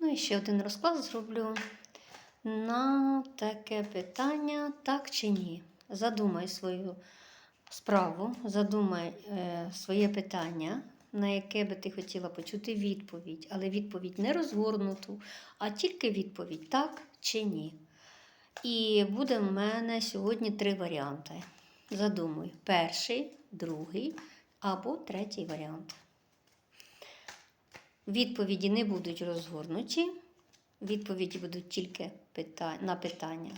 Ну і ще один розклад зроблю на таке питання, так чи ні. Задумай свою справу, задумай е, своє питання, на яке би ти хотіла почути відповідь, але відповідь не розгорнуту, а тільки відповідь так чи ні. І буде в мене сьогодні три варіанти. Задумуй, перший, другий або третій варіант. Відповіді не будуть розгорнуті, відповіді будуть тільки на питання.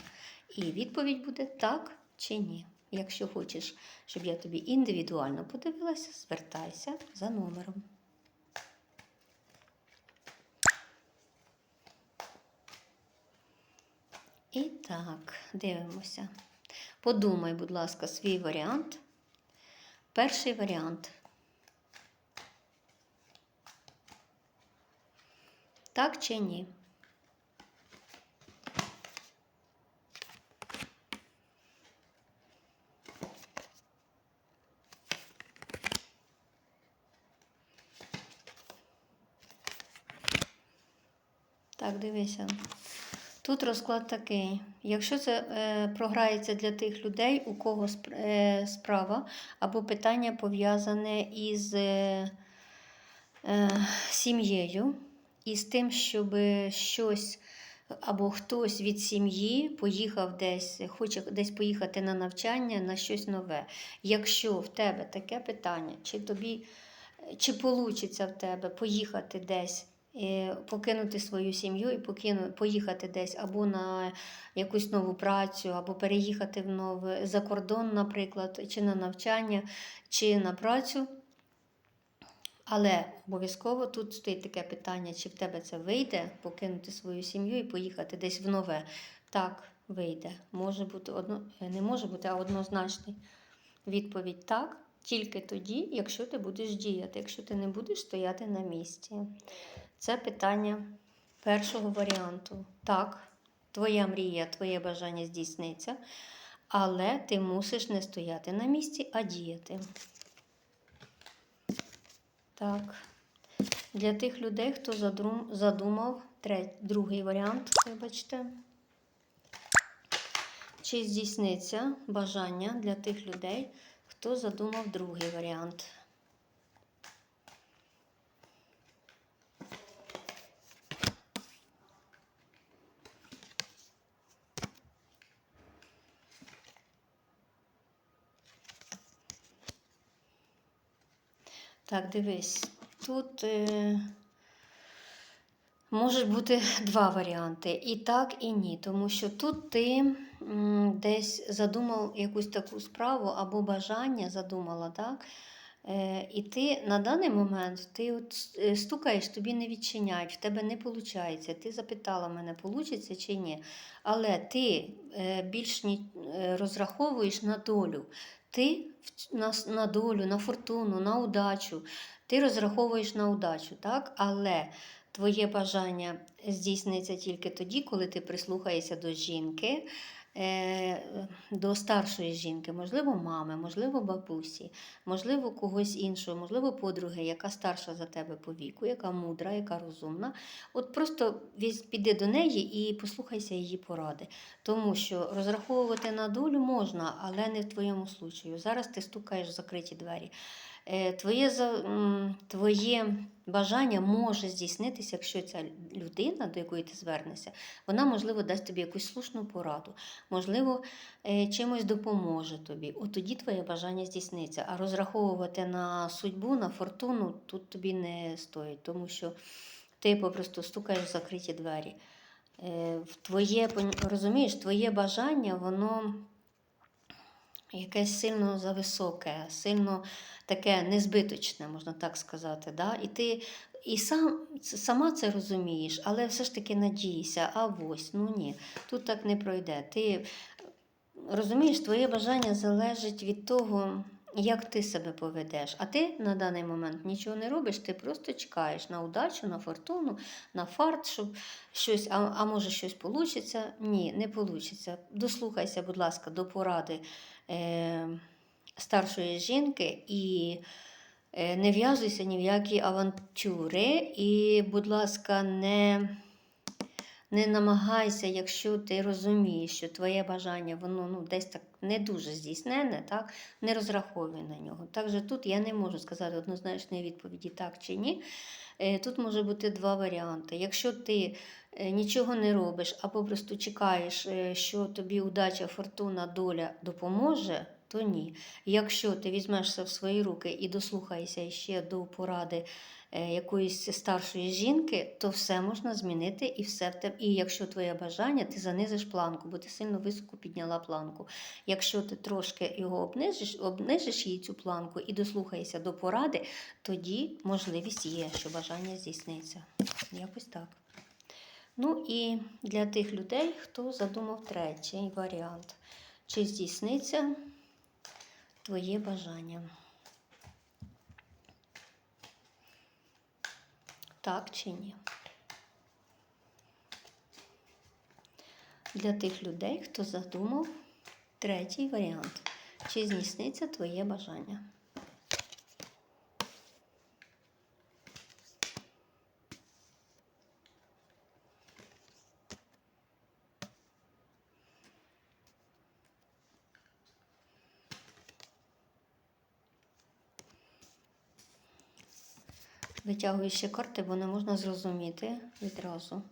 І відповідь буде так чи ні. Якщо хочеш, щоб я тобі індивідуально подивилася, звертайся за номером. І так, дивимося. Подумай, будь ласка, свій варіант. Перший варіант. Так чи ні? Так, дивися. Тут розклад такий. Якщо це е, програється для тих людей, у кого сп- е, справа або питання пов'язане із е, е, сім'єю, і з тим, щоб щось або хтось від сім'ї поїхав десь, хоче десь поїхати на навчання на щось нове. Якщо в тебе таке питання, чи тобі чи вийде в тебе поїхати десь, е, покинути свою сім'ю і покину, поїхати десь або на якусь нову працю, або переїхати в нове за кордон, наприклад, чи на навчання, чи на працю. Але обов'язково тут стоїть таке питання, чи в тебе це вийде покинути свою сім'ю і поїхати десь в нове. Так, вийде. Може бути одно, не може бути, а однозначний відповідь так, тільки тоді, якщо ти будеш діяти, якщо ти не будеш стояти на місці. Це питання першого варіанту. Так, твоя мрія, твоє бажання здійсниться, але ти мусиш не стояти на місці, а діяти. Так. Для тих людей, хто задумав треть, другий варіант, вибачте. Чи здійсниться бажання для тих людей, хто задумав другий варіант? Так, дивись, тут е, можуть бути два варіанти: і так, і ні. Тому що тут ти м, десь задумав якусь таку справу або бажання задумала, так? Е, і ти на даний момент ти от е, стукаєш, тобі не відчиняють, в тебе не виходить. Ти запитала мене, вийде чи ні. Але ти е, більш розраховуєш на долю. Ти на, на долю, на фортуну, на удачу. Ти розраховуєш на удачу, так? Але твоє бажання здійсниться тільки тоді, коли ти прислухаєшся до жінки, до старшої жінки, можливо, мами, можливо, бабусі, можливо, когось іншого, можливо, подруги, яка старша за тебе по віку, яка мудра, яка розумна. От просто піди до неї і послухайся її поради. Тому що розраховувати на долю можна, але не в твоєму случаю. Зараз ти стукаєш в закриті двері. Е, Твоє, твоє бажання може здійснитися, якщо ця людина, до якої ти звернешся, вона, можливо, дасть тобі якусь слушну пораду, можливо, е, чимось допоможе тобі. От тоді твоє бажання здійсниться. А розраховувати на судьбу, на фортуну тут тобі не стоїть, тому що ти попросту стукаєш в закриті двері. Е, Твоє, розумієш, твоє бажання, воно якесь сильно зависоке, сильно таке незбиточне, можна так сказати. Да? І ти і сам, сама це розумієш, але все ж таки надійся, а ось, ну ні, тут так не пройде. Ти розумієш, твоє бажання залежить від того, як ти себе поведеш. А ти на даний момент нічого не робиш, ти просто чекаєш на удачу, на фортуну, на фарт, щоб щось, а, а може щось вийде? Ні, не вийде. Дослухайся, будь ласка, до поради е, старшої жінки і е, не в'язуйся ні в які авантюри. І, будь ласка, не Не намагайся, якщо ти розумієш, що твоє бажання воно ну, десь так не дуже здійснене, так, не розраховуй на нього. Також тут я не можу сказати однозначної відповіді так чи ні. Е, Тут може бути два варіанти. Якщо ти е, нічого не робиш, а попросту чекаєш, е, що тобі удача, фортуна, доля допоможе, то ні. Якщо ти візьмешся в свої руки і дослухаєшся ще до поради якоїсь старшої жінки, то все можна змінити і все в тебе. І якщо твоє бажання, ти занизиш планку, бо ти сильно високо підняла планку. Якщо ти трошки його обнижиш, обнижиш їй цю планку і дослухаєшся до поради, тоді можливість є, що бажання здійсниться. Якось так. Ну і для тих людей, хто задумав третій варіант, чи здійсниться твоє бажання. Так чи ні? Для тих людей, хто задумав третій варіант, чи здійсниться твоє бажання. Витягую ще карти, бо не можна зрозуміти відразу.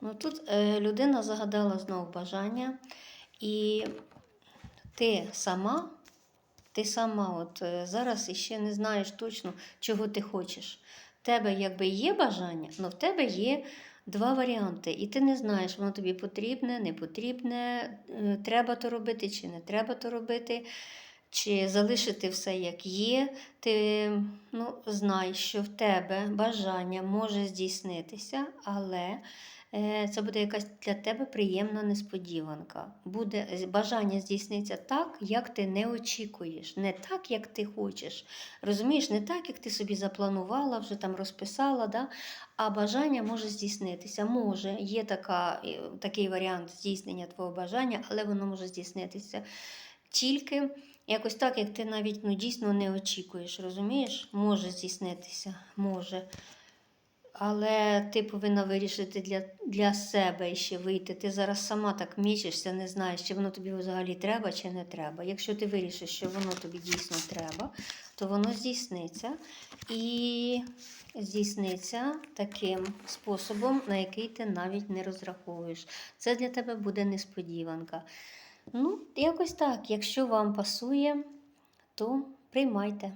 Ну, тут е, людина загадала знову бажання, і ти сама, ти сама от е, зараз іще не знаєш точно, чого ти хочеш. В тебе якби є бажання, але в тебе є два варіанти. І ти не знаєш, воно тобі потрібне, не потрібне, е, треба то робити чи не треба то робити. Чи залишити все як є, ти ну, знай, що в тебе бажання може здійснитися, але це буде якась для тебе приємна несподіванка. Буде бажання здійсниться так, як ти не очікуєш, не так, як ти хочеш. Розумієш, не так, як ти собі запланувала, вже там розписала, да? а бажання може здійснитися. Може, є така, е, такий варіант здійснення твого бажання, але воно може здійснитися тільки. Якось так, як ти навіть ну, дійсно не очікуєш, розумієш? Може здійснитися, може. Але ти повинна вирішити для для себе ще вийти. Ти зараз сама так мічишся, не знаєш, чи воно тобі взагалі треба, чи не треба. Якщо ти вирішиш, що воно тобі дійсно треба, то воно здійсниться. І здійсниться таким способом, на який ти навіть не розраховуєш. Це для тебе буде несподіванка. Ну, якось так. Якщо вам пасує, то приймайте.